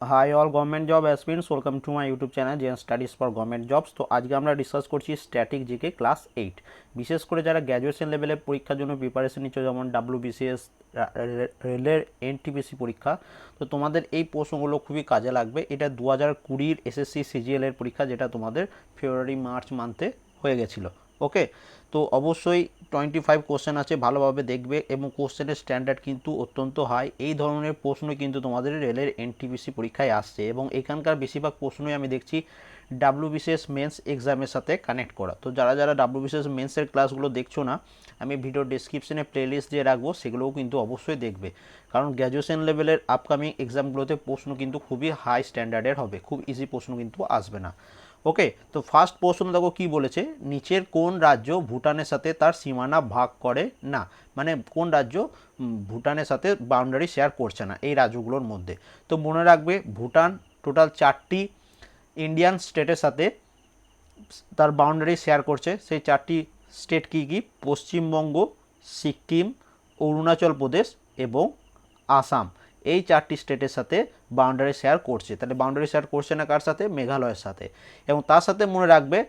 Hi all government job aspirants welcome to my YouTube channel Zen studies for government jobs তো আজকে আমরা discuss করছি static GK class eight বিশেষ করে যারা গ্র্যাজুয়েশন লেভেলে পরীক্ষার জন্য প্রিপারেশন নিচ্ছ, যেমন ডাব্লিউ বিসিএস রেলের এনটিপিসি পরীক্ষা, তো তোমাদের এই প্রশ্নগুলো খুবই কাজে লাগবে। এটা দু হাজার কুড়ির এসএসসি সিজিএল এর পরীক্ষা, যেটা তোমাদের ফেব্রুয়ারি মার্চ মান্থে হয়ে গেছিল। ওকে তো অবশ্যই টোয়েন্টি ফাইভ কোশ্চেন আছে, ভালোভাবে দেখবে এবং কোশ্চেনের স্ট্যান্ডার্ড কিন্তু অত্যন্ত হাই এই ধরনের প্রশ্ন কিন্তু তোমাদের রেলের এনটিপিসি পরীক্ষায় আসছে এবং এখানকার বেশিরভাগ প্রশ্নই আমি দেখছি ডাব্লিউবিসিএস মেন্স এক্সামের সাথে কানেক্ট করা। তো যারা যারা ডাব্লিউবিসিএস মেন্সের ক্লাসগুলো দেখছ না, আমি ভিডিও ডিসক্রিপশনে প্লেলিস্ট দিয়ে রাখব, সেগুলোও কিন্তু অবশ্যই দেখবে। কারণ গ্র্যাজুয়েশন লেভেলের আপকামিং এক্সামগুলোতে প্রশ্ন কিন্তু খুবই হাই স্ট্যান্ডার্ডের হবে, খুব ইজি প্রশ্ন কিন্তু আসবে না। ওকে তো ফার্স্ট প্রশ্ন দেখো কি বলেছে? নিচের কোন রাজ্য ভুটানের সাথে তার সীমানা ভাগ করে না? মানে কোন রাজ্য ভুটানের সাথে বাউন্ডারি শেয়ার করছে না এই রাজ্যগুলোর মধ্যে? তো মনে রাখবে ভুটান টোটাল চারটি ইন্ডিয়ান স্টেটের সাথে তার বাউন্ডারি শেয়ার করছে। সেই চারটি স্টেট কী কী? পশ্চিমবঙ্গ, সিকিম, অরুণাচল প্রদেশ এবং আসাম। এই চারটি স্টেটের সাথে বাউন্ডারি শেয়ার করছে। তাহলে বাউন্ডারি শেয়ার করছে না কার সাথে? মেঘালয়ের সাথে। এবং তার সাথে মনে রাখবে,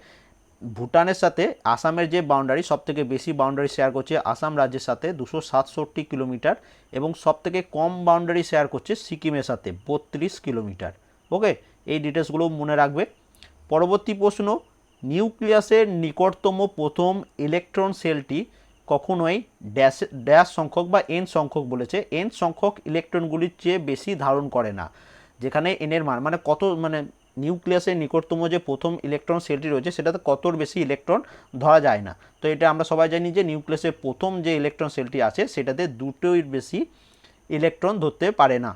ভুটানের সাথে আসামের যে বাউন্ডারি সবথেকে বেশি বাউন্ডারি শেয়ার করছে আসাম রাজ্যের সাথে দুশো সাতষট্টি কিলোমিটার এবং সবথেকে কম বাউন্ডারি শেয়ার করছে সিকিমের সাথে বত্রিশ কিলোমিটার। ওকে? এই ডিটেলসগুলো মনে রাখবে। পরবর্তী প্রশ্ন, নিউক্লিয়াসের নিকটতম প্রথম ইলেকট্রন সেলটি কখনোই ড্যাশ ড্যাশ সংখ্যক বা এন সংখ্যক বলেছে। এন সংখ্যক ইলেকট্রনগুলির চেয়ে বেশি ধারণ করে না। যেখানে এনের মান মানে কত মানে নিউক্লিয়াসের নিকটতম যে প্রথম ইলেকট্রন সেলটি রয়েছে, সেটাতে কতর বেশি ইলেকট্রন ধরা যায় না। তো এটা আমরা সবাই জানি যে নিউক্লিয়াসের প্রথম যে ইলেকট্রন সেলটি আছে, সেটাতে দুটোই বেশি ইলেকট্রন ধরতে পারে না।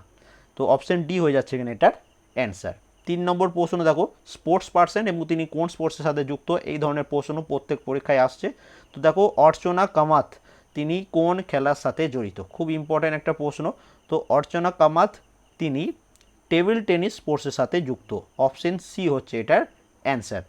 তো অপশন ডি হয়ে যাচ্ছে এখানে এটার অ্যান্সার তিন নম্বর প্রশ্ন দেখো স্পোর্টস পার্সন এবং তিনি কোন স্পোর্টসের সাথে যুক্ত? এই ধরনের প্রশ্ন প্রত্যেক পরীক্ষায় আসছে। তো দেখো, অর্চনা কামাত, তিনি কোন খেলার সাথে জড়িত? খুব ইম্পর্ট্যান্ট একটা প্রশ্ন। তো অর্চনা কামাত, তিনি টেবিল টেনিস স্পোর্টসের সাথে যুক্ত। অপশন সি হচ্ছে এটার অ্যান্সার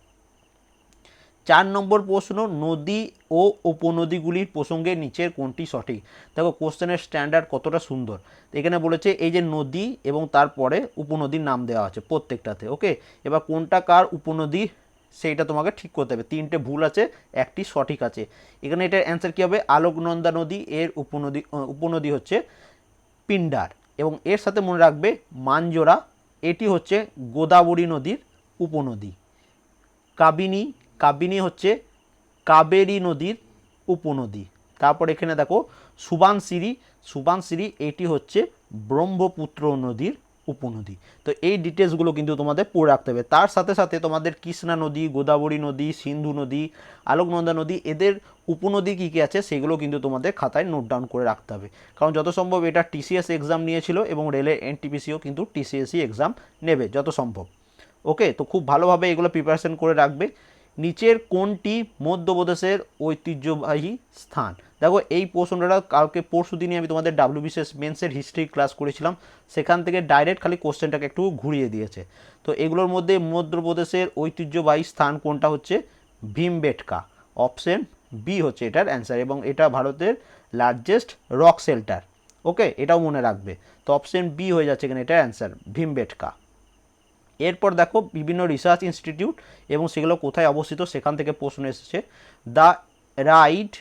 চার নম্বর প্রশ্ন, নদী ও উপনদীগুলির প্রসঙ্গে নিচের কোনটি সঠিক? দেখো, কোশ্চেনের স্ট্যান্ডার্ড কতটা সুন্দর? এখানে বলেছে এই যে নদী এবং তারপরে উপনদীর নাম দেওয়া আছে প্রত্যেকটাতে, ওকে? এবার কোনটা কার উপনদী সেইটা তোমাকে ঠিক করতে হবে। তিনটে ভুল আছে, একটি সঠিক আছে। এখানে এটার অ্যান্সার কী হবে? আলোকনন্দা নদী, এর উপনদী উপনদী হচ্ছে পিন্ডার এবং এর সাথে মনে রাখবে মানজোরা এটি হচ্ছে গোদাবরী নদীর উপনদী। কাবিনী কাবিনী হচ্ছে কাবেরী নদীর উপনদী। তারপর এখানে দেখো সুবানসিরি। সুবানসিরি এটি হচ্ছে ব্রহ্মপুত্র নদীর উপনদী। তো এই ডিটেলসগুলো কিন্তু তোমাদের পড়ে রাখতে হবে। তার সাথে সাথে তোমাদের কৃষ্ণা নদী, গোদাবরী নদী, সিন্ধু নদী, আলোকনন্দা নদী, এদের উপনদী কী কী আছে সেগুলো কিন্তু তোমাদের খাতায় নোট ডাউন করে রাখতে হবে। কারণ যত সম্ভব এটা টিসিএস এক্সাম নিয়েছিল এবং রেলের এনটিপিসিও কিন্তু টিসিএসই এক্সাম নেবে, যত সম্ভব। ওকে তো খুব ভালোভাবে এগুলো প্রিপারেশন করে রাখবে। নিচের কোনটি মধ্যপ্রদেশের ঐতিহ্যবাহী স্থান? দেখো, এই প্রশ্নটা কালকে পরশু দিনই আমি তোমাদের ডাব্লিউবিসিএস মেন্সের হিস্ট্রি ক্লাস করেছিলাম। সেখান থেকে ডাইরেক্ট খালি কোশ্চেনটাকে একটু ঘুরিয়ে দিয়েছে। তো এগুলোর মধ্যে মধ্যপ্রদেশের ঐতিহ্যবাহী স্থান কোনটা হচ্ছে? ভীমবেটকা। অপশন বি হচ্ছে এটার অ্যান্সার এবং এটা ভারতের লার্জেস্ট রক শেল্টার ওকে এটাও মনে রাখবে। তো অপশন বি হয়ে যাচ্ছে এখানে এটার অ্যান্সার ভীমবেটকা। এরপর দেখো বিভিন্ন রিসার্চ ইনস্টিটিউট এবং সেগুলো কোথায় অবস্থিত সেখান থেকে প্রশ্ন এসেছে। The arid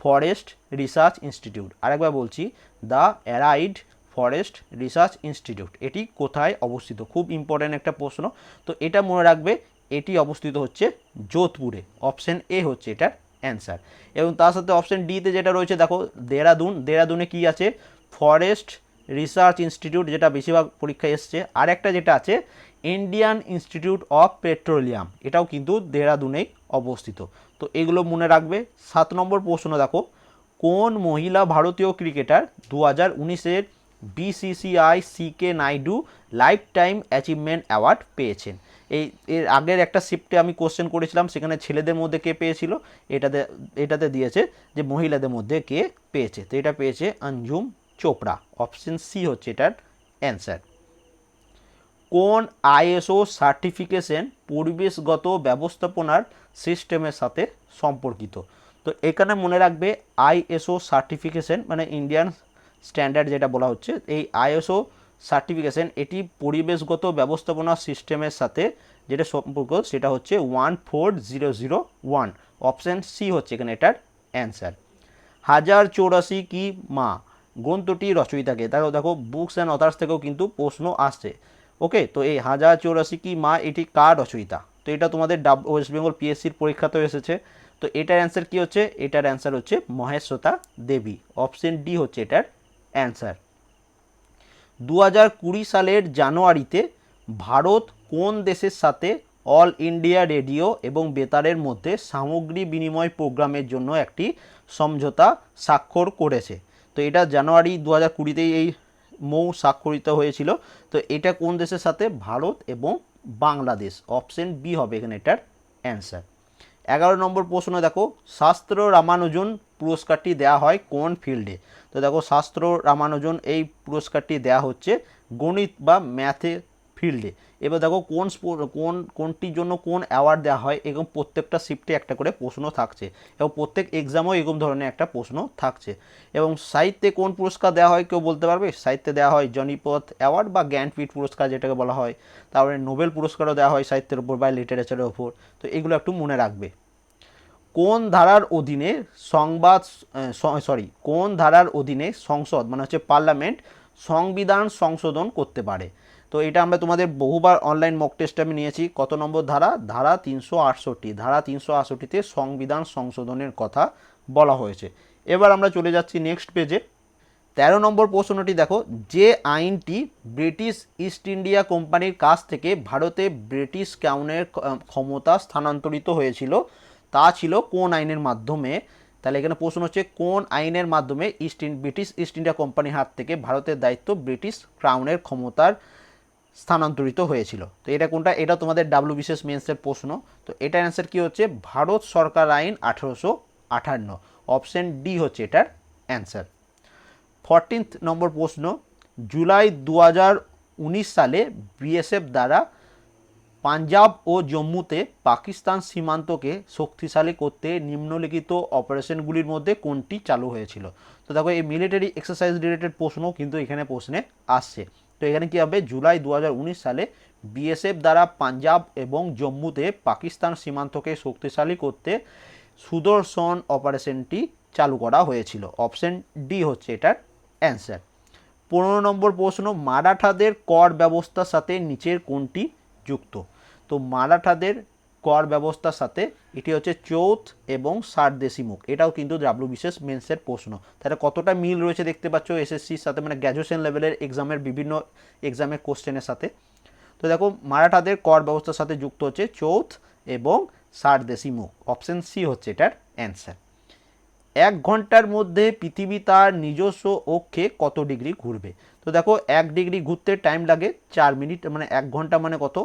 forest research institute আরেকবার বলছি the arid forest research institute এটি কোথায় অবস্থিত? খুব ইম্পর্ট্যান্ট একটা প্রশ্ন। তো এটা মনে রাখবে, এটি অবস্থিত হচ্ছে যোধপুরে। অপশন এ হচ্ছে এটার অ্যান্সার এবং তার সাথে অপশন ডিতে যেটা রয়েছে, দেখো দেরাদুন। দেরাদুনে কি আছে? ফরেস্ট রিসার্চ ইনস্টিটিউট যেটা বেশিরভাগ পরীক্ষায় এসছে। আর একটা যেটা আছে ইন্ডিয়ান ইনস্টিটিউট অফ পেট্রোলিয়াম এটাও কিন্তু দেরাদুনেই অবস্থিত। তো এগুলো মনে রাখবে, সাত নম্বর প্রশ্ন দেখো, কোন মহিলা ভারতীয় ক্রিকেটার দু হাজার উনিশের BCCI C K Naidu lifetime achievement award পেয়েছেন? এই, এর আগের একটা শিফটে আমি কোশ্চেন করেছিলাম, সেখানে ছেলেদের মধ্যে কে পেয়েছিল? এটাতে এটাতে দিয়েছে যে মহিলাদের মধ্যে কে পেয়েছে? তো এটা পেয়েছে অঞ্জুম চোপড়া অপশন সি হচ্ছে এটার অ্যান্সার কোন আইএসও সার্টিফিকেশন পরিবেশগত ব্যবস্থাপনার সিস্টেমের সাথে সম্পর্কিত? তো এখানে মনে রাখবে আইএসও সার্টিফিকেশন মানে ইন্ডিয়ান স্ট্যান্ডার্ড যেটা বলা হচ্ছে, এই আইএসও সার্টিফিকেশন এটি পরিবেশগত ব্যবস্থাপনা সিস্টেমের সাথে যেটা সম্পর্ক, সেটা হচ্ছে one four zero zero one. Option C হচ্ছে এখানে এটার অ্যান্সার। হাজার চৌরাশি কি মা? গ্রন্থটি রচয়িতাকে। দেখো দেখো বুকস অ্যান্ড অথার্স থেকেও কিন্তু প্রশ্ন আসছে। ওকে, তো এই হাজার চৌরাশি কি মা, এটি কার রচয়িতা? তো এটা তোমাদের ডাব ওয়েস্ট বেঙ্গল পিএসসির পরীক্ষাতেও এসেছে। তো এটার অ্যান্সার কি হচ্ছে? এটার অ্যান্সার হচ্ছে মহেশ্বতা দেবী। অপশন ডি হচ্ছে এটার অ্যান্সার দু হাজার কুড়ি সালের জানুয়ারিতে ভারত কোন দেশের সাথে অল ইন্ডিয়া রেডিও এবং বেতারের মধ্যে সামগ্রী বিনিময় প্রোগ্রামের জন্য একটি সমঝোতা স্বাক্ষর করেছে? তো এটা জানুয়ারি দু হাজার কুড়িতেই এই মৌ স্বাক্ষরিত হয়েছিল। তো এটা কোন দেশের সাথে? ভারত এবং বাংলাদেশ। অপশন বি হবে এখানে এটার অ্যান্সার। এগারো নম্বর প্রশ্ন, দেখো, শাস্ত্র রামানুজন পুরস্কারটি দেয়া হয় কোন ফিল্ডে? তো দেখো, শাস্ত্র রামানুজন এই পুরস্কারটি দেয়া হচ্ছে গণিত বা ম্যাথে ফিল্ডে এবার দেখো কোন কোন, কোনটির জন্য কোন অ্যাওয়ার্ড দেওয়া হয় এবং প্রত্যেকটা শিফটে একটা করে প্রশ্ন থাকছে। এবং প্রত্যেক এক্সামেও এরকম ধরনের একটা প্রশ্ন থাকছে। এবং সাহিত্যে কোন পুরস্কার দেওয়া হয় কেউ বলতে পারবে? সাহিত্যে দেওয়া হয় জনিপথ অ্যাওয়ার্ড বা জ্ঞানপীঠ পুরস্কার যেটাকে বলা হয়। তারপরে নোবেল পুরস্কারও দেওয়া হয় সাহিত্যের ওপর বা লিটারেচারের ওপর তো এগুলো একটু মনে রাখবে। কোন ধারার অধীনে সংবাদ সরি কোন ধারার অধীনে সংসদ মানে হচ্ছে পার্লামেন্ট সংবিধান সংশোধন করতে পারে? তো এটা আমরা তোমাদের বহুবার অনলাইন মক টেস্ট আমি নিয়েছি। কত নম্বর ধারা? ধারা তিনশো আটষট্টি। ধারা তিনশো আটষট্টিতে সংবিধান সংশোধনের কথা বলা হয়েছে। এবার আমরা চলে যাচ্ছি নেক্সট পেজে তেরো নম্বর প্রশ্নটি দেখো, যে আইনটি ব্রিটিশ ইস্ট ইন্ডিয়া কোম্পানির কাছ থেকে ভারতে ব্রিটিশ ক্রাউনের ক্ষমতা স্থানান্তরিত হয়েছিল, তা ছিল কোন আইনের মাধ্যমে? তাহলে এখানে প্রশ্ন হচ্ছে, কোন আইনের মাধ্যমে ইস্ট ব্রিটিশ ইস্ট ইন্ডিয়া কোম্পানির হাত থেকে ভারতের দায়িত্ব ব্রিটিশ ক্রাউনের ক্ষমতার স্থানান্তরিত হয়েছিল। তো এটা কোনটা? এটা তোমাদের ডাব্লিউ বিশেষ মেন্সের প্রশ্ন। তো এটার অ্যান্সার কি হচ্ছে? ভারত সরকার আইন আঠেরোশো আঠান্ন। অপশন ডি হচ্ছে এটার অ্যান্সার ফরটিন্থ নম্বর প্রশ্ন, জুলাই দু উনিশ সালে বিএসএফ দ্বারা পাঞ্জাব ও জম্মুতে পাকিস্তান সীমান্তকে শক্তিশালী করতে নিম্নলিখিত অপারেশনগুলির মধ্যে কোনটি চালু হয়েছিল? তো দেখো, এই মিলিটারি এক্সারসাইজ রিলেটেড প্রশ্নও কিন্তু এখানে প্রশ্নে আসছে। তো এখানে কী হবে? জুলাই দু হাজার উনিশ সালে বিএসএফ দ্বারা পাঞ্জাব এবং জম্মুতে পাকিস্তান সীমান্তকে শক্তিশালী করতে সুদর্শন অপারেশনটি চালু করা হয়েছিল। অপশন ডি হচ্ছে এটার অ্যান্সার। পনেরো নম্বর প্রশ্ন, মারাঠাদের কর ব্যবস্থার সাথে নিচের কোনটি যুক্ত? তো মারাঠাদের কর ব্যবস্থার সাথে এটি হচ্ছে চৌথ এবং ষাট দেশিমুখ। এটাও কিন্তু ডাব্লিউ বিশেষ মেন্সের প্রশ্ন। তাহলে কতটা মিল রয়েছে দেখতে পাচ্ছ এসএসসির সাথে মানে গ্র্যাজুয়েশন লেভেলের এক্সামের বিভিন্ন এক্সামের কোশ্চেনের সাথে। তো দেখো, মারাঠাদের কর ব্যবস্থার সাথে যুক্ত হচ্ছে চৌথ এবং ষাট দেশিমুখ। অপশন সি হচ্ছে এটার অ্যান্সার এক ঘণ্টার মধ্যে পৃথিবী তার নিজস্ব অক্ষে কত ডিগ্রি ঘুরবে? তো দেখো, এক ডিগ্রি ঘুরতে টাইম লাগে চার মিনিট মানে এক ঘণ্টা মানে কত?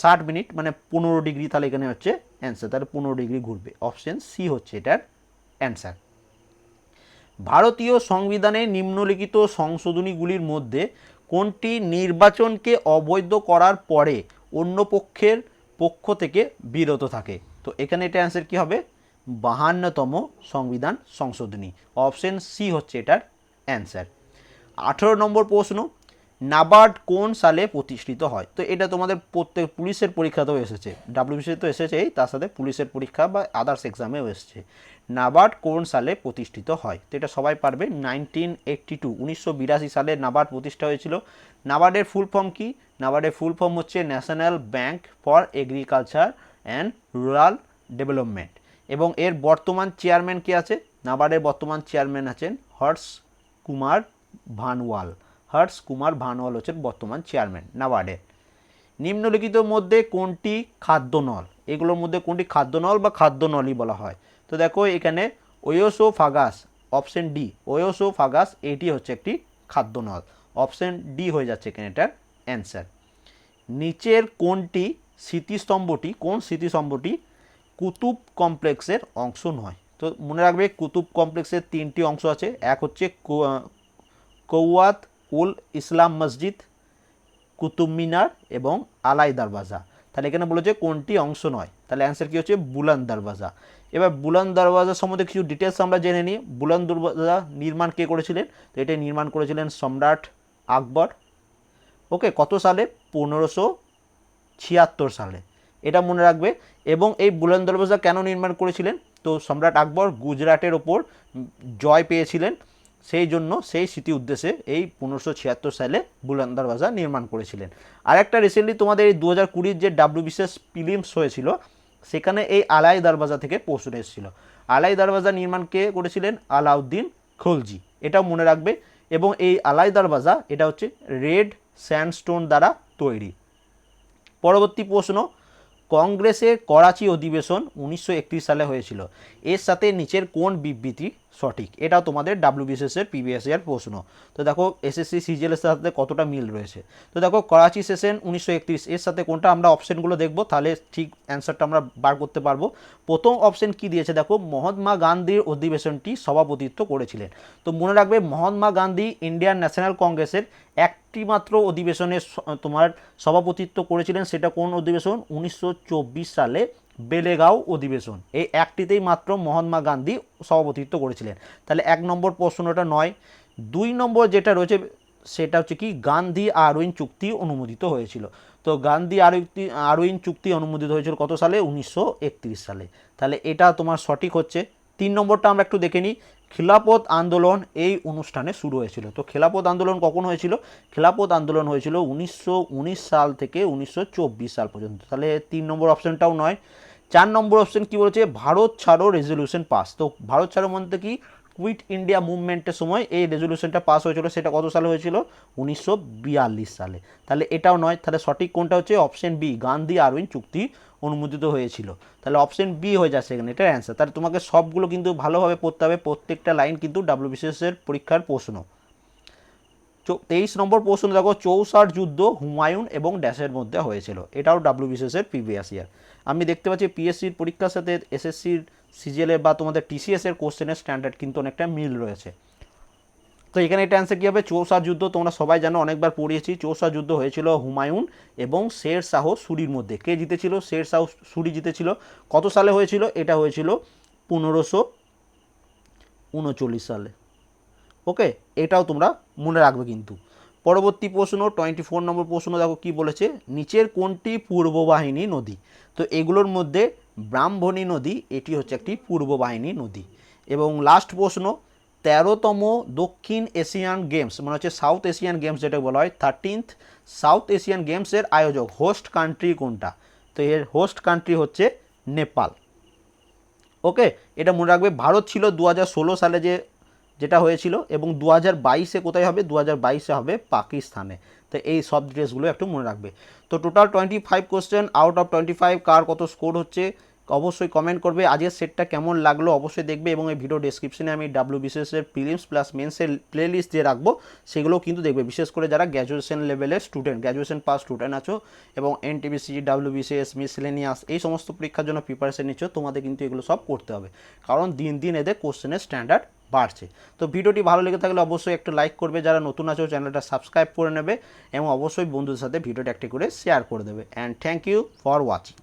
ষাট মিনিট মানে পনেরো ডিগ্রি তাহলে এখানে হচ্ছে অ্যান্সার তাহলে পনেরো ডিগ্রি ঘুরবে। অপশন সি হচ্ছে এটার অ্যান্সার ভারতীয় সংবিধানে নিম্নলিখিত সংশোধনীগুলির মধ্যে কোনটি নির্বাচনকে অবৈধ করার পরে অন্য পক্ষের পক্ষ থেকে বিরত থাকে? তো এখানে এটা অ্যান্সার কী হবে? বাহান্নতম সংবিধান সংশোধনী। অপশন সি হচ্ছে এটার অ্যান্সার আঠেরো নম্বর প্রশ্ন নাবার্ড কোন সালে প্রতিষ্ঠিত হয়? তো এটা তোমাদের প্রত্যেক পুলিশের পরীক্ষাতেও এসেছে। ডাব্লিউবিসি তো এসেছেই তার সাথে পুলিশের পরীক্ষা বা আদার্স এক্সামেও এসেছে। নাবার্ড কোন সালে প্রতিষ্ঠিত হয়? তো এটা সবাই পারবে নাইনটিন এইট্টি টু উনিশশো বিরাশি সালে নাবার্ড প্রতিষ্ঠা হয়েছিল। নাবার্ডের ফুল ফর্ম কি? নাবার্ডের ফুল ফর্ম হচ্ছে national bank for agriculture and rural development এবং এর বর্তমান চেয়ারম্যান কে আছে? নাবার্ডের বর্তমান চেয়ারম্যান আছেন হর্ষ কুমার ভানওয়াল। হর্ষ কুমার ভানওয়াল হচ্ছেন বর্তমান চেয়ারম্যান নাবার্ডের। নিম্নলিখিত মধ্যে কোনটি খাদ্যনল? এগুলোর মধ্যে কোনটি খাদ্যনল বা খাদ্যনলই বলা হয়? তো দেখো, এখানে ওয়োসো ফাগাস অপশন ডি ওয়োসো ফাগাস এটি হচ্ছে একটি খাদ্যনল। অপশন ডি হয়ে যাচ্ছে এখানে এটার অ্যান্সার। নিচের কোনটি স্মৃতিস্তম্ভটি? কোন স্মৃতিস্তম্ভটি কুতুব কমপ্লেক্সের অংশ নয়? তো মনে রাখবে, কুতুব কমপ্লেক্সের তিনটি অংশ আছে। এক হচ্ছে কৌয়াত উল ইসলাম মসজিদ, কুতুব মিনার এবং আলাই দরওয়াজা। তাহলে এখানে বলেছে কোনটি অংশ নয়। তাহলে অ্যান্সার কী হচ্ছে? বুলান দরওয়াজা। এবার বুলান দরওয়াজা সম্বন্ধে কিছু ডিটেলস আমরা জেনে নিই। বুলান দরওয়াজা নির্মাণ কে করেছিলেন? তো এটি নির্মাণ করেছিলেন সম্রাট আকবর। ওকে, কত সালে? পনেরোশো ছিয়াত্তর সালে। এটা মনে রাখবে। এবং এই বুলন্দ দরওয়াজা কেন নির্মাণ করেছিলেন? তো সম্রাট আকবর গুজরাটের ওপর জয় পেয়েছিলেন। সেই জন্য সেই স্মৃতি উদ্দেশ্যে এই পনেরোশো ছিয়াত্তর সালে বুলন্দ দরওয়াজা নির্মাণ করেছিলেন। আর একটা রিসেন্টলি তোমাদের এই দু হাজার কুড়ির যে ডাব্লিউবিসিএস ফিলিমস হয়েছিল, সেখানে এই আলাই দরওয়াজা থেকে প্রশ্ন এসেছিল। আলাই দরওয়াজা নির্মাণ কে করেছিলেন? আলাউদ্দিন খলজি। এটাও মনে রাখবে এবং এই আলাই দরওয়াজা এটা হচ্ছে রেড স্যান্ডস্টোন দ্বারা তৈরি। পরবর্তী প্রশ্ন কংগ্রেসের করাচি অধিবেশন উনিশশো একত্রিশ সালে হয়েছিল। এর সাথে নিচের কোন বিবৃতি সঠিক? এটাও তোমাদের ডাব্লিউবিসিএস এর পিবিএস এর প্রশ্ন। তো দেখো এসএসসি সিজিএল এর সাথে কতটা মিল রয়েছে? তো দেখো, করাচি সেশন উনিশশো একত্রিশ, এর সাথে কোনটা আমরা অপশনগুলো দেখব? তাহলে ঠিক অ্যান্সারটা আমরা বার করতে পারব। প্রথম অপশন কি দিয়েছে দেখো? মহাত্মা গান্ধীর অধিবেশনটি সভাপতিত্ব করেছিলেন। তো মনে রাখবে, মহাত্মা গান্ধী ইন্ডিয়ান ন্যাশনাল কংগ্রেসের একটি মাত্র অধিবেশনে তোমার সভাপতিত্ব করেছিলেন, সেটা কোন অধিবেশন? উনিশশো চব্বিশ সালে বেলেগাঁও অধিবেশন। এই একটিতেই মাত্র মহাত্মা গান্ধী সভাপতিত্ব করেছিলেন। তাহলে এক নম্বর প্রশ্নটা নয়, দুই নম্বর যেটা রয়েছে, সেটা হচ্ছে কি, গান্ধী আরউইন চুক্তি অনুমোদিত হয়েছিল। তো গান্ধী আরউইন আরউইন চুক্তি অনুমোদিত হয়েছিল কত সালে? উনিশশো একত্রিশ সালে। তাহলে এটা তোমার সঠিক হচ্ছে। তিন নম্বরটা আমরা একটু দেখে নিই। খিলাফত আন্দোলন এই অনুষ্ঠানে শুরু হয়েছিল। তো খেলাপথ আন্দোলন কখন হয়েছিল? খেলাপথ আন্দোলন হয়েছিল উনিশশো উনিশ সাল থেকে উনিশশো চব্বিশ সাল পর্যন্ত। তাহলে তিন নম্বর অপশানটাও নয়। চার নম্বর অপশন কি বলেছে? ভারত ছাড়ো রেজলিউশন পাস তো ভারত ছাড়ো মধ্যে কি? কুইট ইন্ডিয়া মুভমেন্টের সময় এই রেজলিউশনটা পাস হয়েছিল। সেটা কত সালে হয়েছিল? উনিশশো বিয়াল্লিশ সালে। তাহলে এটাও নয়। তাহলে সঠিক কোনটা হচ্ছে? অপশন বি গান্ধী আরউইন চুক্তি অনুমোদিত হয়েছিল। তাহলে অপশন বি হয়ে যাচ্ছে এখানে এটার অ্যান্সার তাহলে তোমাকে সবগুলো কিন্তু ভালোভাবে পড়তে হবে, প্রত্যেকটা লাইন কিন্তু ডাব্লিউবিসিএস এর পরীক্ষার প্রশ্ন। তেইশ নম্বর প্রশ্ন দেখো চৌসার যুদ্ধ হুমায়ুন এবং ড্যাশের মধ্যে হয়েছিল। এটাও ডাব্লিউবিসিএস এর প্রিভিয়াস ইয়ার আমি দেখতে পাচ্ছি পিএসসির পরীক্ষার সাথে এসএসসির সিজিএলের বা তোমাদের টিসিএস এর কোশ্চেনের স্ট্যান্ডার্ড কিন্তু অনেকটা মিল রয়েছে। তো এখানে এটা অ্যান্সার কী হবে? চৌসার যুদ্ধ তোমরা সবাই জানো, অনেকবার পড়িয়েছি। চৌসার যুদ্ধ হয়েছিল হুমায়ুন এবং শের শাহ সুরির মধ্যে। কে জিতেছিল? শের শাহ সুরি জিতেছিল। কত সালে হয়েছিল? এটা হয়েছিল পনেরোশো উনচল্লিশ সালে। ওকে? এটাও তোমরা মনে রাখবে কিন্তু। পরবর্তী প্রশ্ন টোয়েন্টি ফোর নম্বর প্রশ্ন দেখো কি বলেছে? নিচের কোনটি পূর্ব বাহিনী নদী? তো এগুলোর মধ্যে ব্রাহ্মণী নদী, এটি হচ্ছে একটি পূর্ব বাহিনী নদী। এবং লাস্ট প্রশ্ন তেরোতম দক্ষিণ এশিয়ান গেমস মানে হচ্ছে সাউথ এশিয়ান গেমস যেটা বলা হয় থার্টিনথ সাউথ এশিয়ান গেমসের আয়োজক। হোস্ট কান্ট্রি কোনটা? তো এর হোস্ট কান্ট্রি হচ্ছে নেপাল। ওকে? এটা মনে রাখবে, ভারত ছিল দু হাজার ষোলো সালে যে, যেটা হয়েছিল এবং দু হাজার বাইশে কোথায় হবে? দু হাজার বাইশে হবে পাকিস্তানে। তো এই সব ড্রেসগুলো একটু মনে রাখবে। তো total twenty five question out of twenty five কার কত স্কোর হচ্ছে? অবশ্যই কমেন্ট করবে। আজকের সেটটা কেমন লাগল অবশ্যই দেখবে এবং এই ভিডিও ডেসক্রিপশনে আমি ডাব্লিউ বিসিএসের প্রিলিমস প্লাস মেন্সের প্লে লিস্ট দিয়ে রাখব, সেগুলোও কিন্তু দেখবে। বিশেষ করে যারা গ্র্যাজুয়েশন লেভেলের স্টুডেন্ট গ্র্যাজুয়েশন পাস স্টুডেন্ট আছো এবং এনটিবিসি ডাব্লিউ বিসিএস মিসলেনিয়াস এই সমস্ত পরীক্ষার জন্য প্রিপারেশন নিচ্ছ, তোমাদের কিন্তু এগুলো সব করতে হবে। কারণ দিন দিন এদের কোশ্চেনের স্ট্যান্ডার্ড বাড়ছে। তো ভিডিওটি ভালো লেগে থাকলে অবশ্যই একটু লাইক করবে। যারা নতুন আছো চ্যানেলটা সাবস্ক্রাইব করে নেবে এবং অবশ্যই বন্ধুদের সাথে ভিডিওটা একটি করে শেয়ার করে দেবে। And thank you for watching